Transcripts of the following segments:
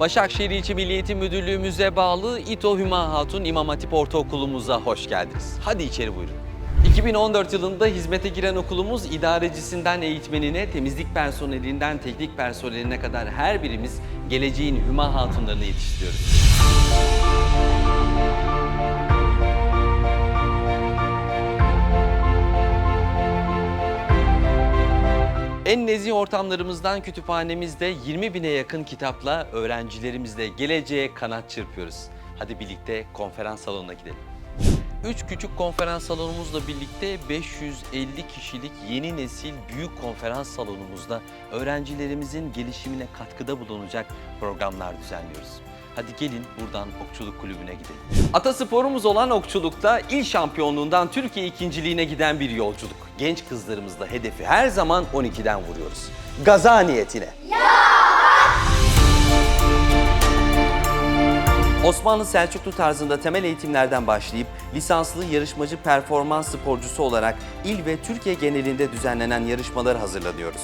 Başakşehir İlçe Milli Eğitim Müdürlüğümüze bağlı İTO Hüma Hatun İmam Hatip Ortaokulumuza hoş geldiniz. Hadi içeri buyurun. 2014 yılında hizmete giren okulumuz idarecisinden eğitmenine, temizlik personelinden teknik personeline kadar her birimiz geleceğin Hüma Hatunlarını yetiştiriyoruz. En nezih ortamlarımızdan kütüphanemizde 20 bine yakın kitapla öğrencilerimizle geleceğe kanat çırpıyoruz. Hadi birlikte konferans salonuna gidelim. Üç küçük konferans salonumuzla birlikte 550 kişilik yeni nesil büyük konferans salonumuzda öğrencilerimizin gelişimine katkıda bulunacak programlar düzenliyoruz. Hadi gelin buradan okçuluk kulübüne gidelim. Atasporumuz olan okçulukta il şampiyonluğundan Türkiye ikinciliğine giden bir yolculuk. Genç kızlarımızla hedefi her zaman 12'den vuruyoruz. Gaza niyetine. Osmanlı Selçuklu tarzında temel eğitimlerden başlayıp lisanslı yarışmacı performans sporcusu olarak il ve Türkiye genelinde düzenlenen yarışmalara hazırlanıyoruz.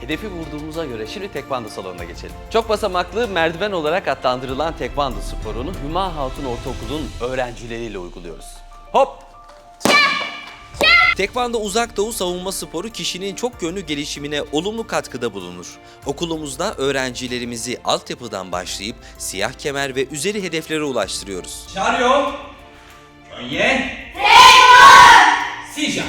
Hedefi vurduğumuza göre şimdi tekvando salonuna geçelim. Çok basamaklı merdiven olarak adlandırılan tekvando sporunu Hüma Hatun Ortaokulu'nun öğrencileriyle uyguluyoruz. Hop! Tekvando uzak doğu savunma sporu kişinin çok yönlü gelişimine olumlu katkıda bulunur. Okulumuzda öğrencilerimizi altyapıdan başlayıp siyah kemer ve üzeri hedeflere ulaştırıyoruz. Şaryo. Könye. Sija.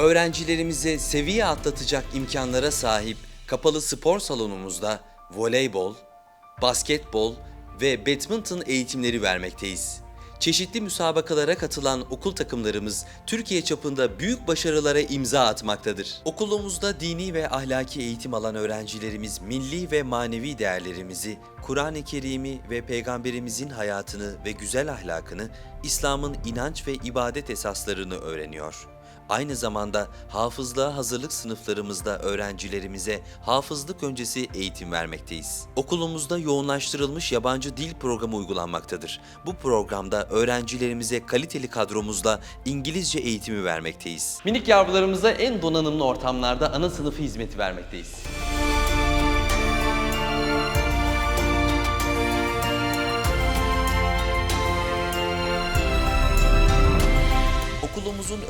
Öğrencilerimize seviye atlatacak imkanlara sahip kapalı spor salonumuzda voleybol, basketbol ve badminton eğitimleri vermekteyiz. Çeşitli müsabakalara katılan okul takımlarımız Türkiye çapında büyük başarılara imza atmaktadır. Okulumuzda dini ve ahlaki eğitim alan öğrencilerimiz milli ve manevi değerlerimizi, Kur'an-ı Kerim'i ve Peygamberimizin hayatını ve güzel ahlakını, İslam'ın inanç ve ibadet esaslarını öğreniyor. Aynı zamanda hafızlığa hazırlık sınıflarımızda öğrencilerimize hafızlık öncesi eğitim vermekteyiz. Okulumuzda yoğunlaştırılmış yabancı dil programı uygulanmaktadır. Bu programda öğrencilerimize kaliteli kadromuzla İngilizce eğitimi vermekteyiz. Minik yavrularımıza en donanımlı ortamlarda ana sınıfı hizmeti vermekteyiz.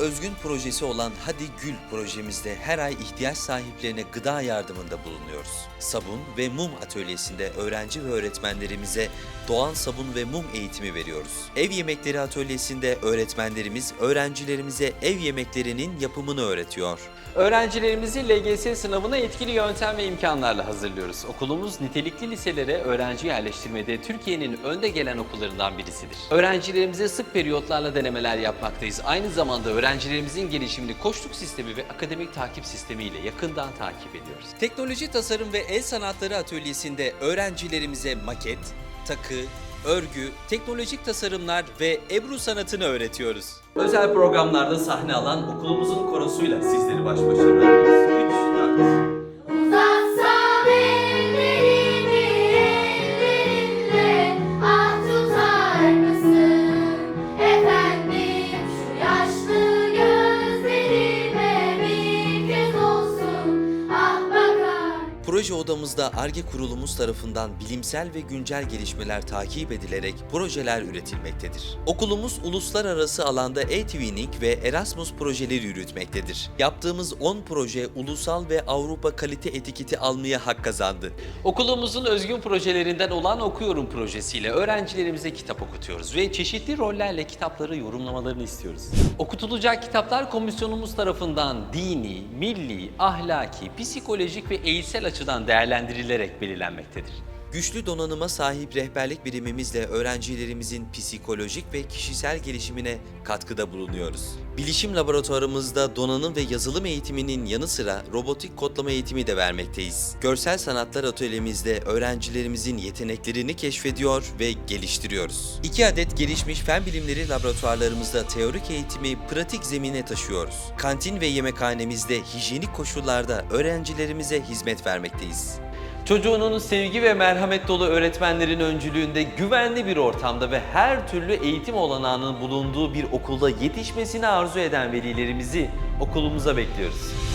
Özgün projesi olan Hadi Gül projemizde her ay ihtiyaç sahiplerine gıda yardımında bulunuyoruz. Sabun ve mum atölyesinde öğrenci ve öğretmenlerimize doğal sabun ve mum eğitimi veriyoruz. Ev yemekleri atölyesinde öğretmenlerimiz öğrencilerimize ev yemeklerinin yapımını öğretiyor. Öğrencilerimizi LGS sınavına etkili yöntem ve imkanlarla hazırlıyoruz. Okulumuz nitelikli liselere öğrenci yerleştirmede Türkiye'nin önde gelen okullarından birisidir. Öğrencilerimize sık periyotlarla denemeler yapmaktayız. Aynı zamanda öğrencilerimizin gelişimini koçluk sistemi ve akademik takip sistemi ile yakından takip ediyoruz. Teknoloji tasarım ve el sanatları atölyesinde öğrencilerimize maket, takı, örgü, teknolojik tasarımlar ve ebru sanatını öğretiyoruz. Özel programlarda sahne alan okulumuzun korosuyla sizleri baş başa bırakıyoruz. Odamızda ARGE kurulumuz tarafından bilimsel ve güncel gelişmeler takip edilerek projeler üretilmektedir. Okulumuz uluslararası alanda e-twinning ve Erasmus projeleri yürütmektedir. Yaptığımız 10 proje ulusal ve Avrupa kalite etiketi almaya hak kazandı. Okulumuzun özgün projelerinden olan Okuyorum projesiyle öğrencilerimize kitap okutuyoruz ve çeşitli rollerle kitapları yorumlamalarını istiyoruz. Okutulacak kitaplar komisyonumuz tarafından dini, milli, ahlaki, psikolojik ve eğitsel açıdan değerlendirilerek belirlenmektedir. Güçlü donanıma sahip rehberlik birimimizle öğrencilerimizin psikolojik ve kişisel gelişimine katkıda bulunuyoruz. Bilişim laboratuvarımızda donanım ve yazılım eğitiminin yanı sıra robotik kodlama eğitimi de vermekteyiz. Görsel sanatlar atölyemizde öğrencilerimizin yeteneklerini keşfediyor ve geliştiriyoruz. İki adet gelişmiş fen bilimleri laboratuvarlarımızda teorik eğitimi pratik zemine taşıyoruz. Kantin ve yemekhanemizde hijyenik koşullarda öğrencilerimize hizmet vermekteyiz. Çocuğunun sevgi ve merhamet dolu öğretmenlerin öncülüğünde güvenli bir ortamda ve her türlü eğitim olanağının bulunduğu bir okulda yetişmesini arzu eden velilerimizi okulumuza bekliyoruz.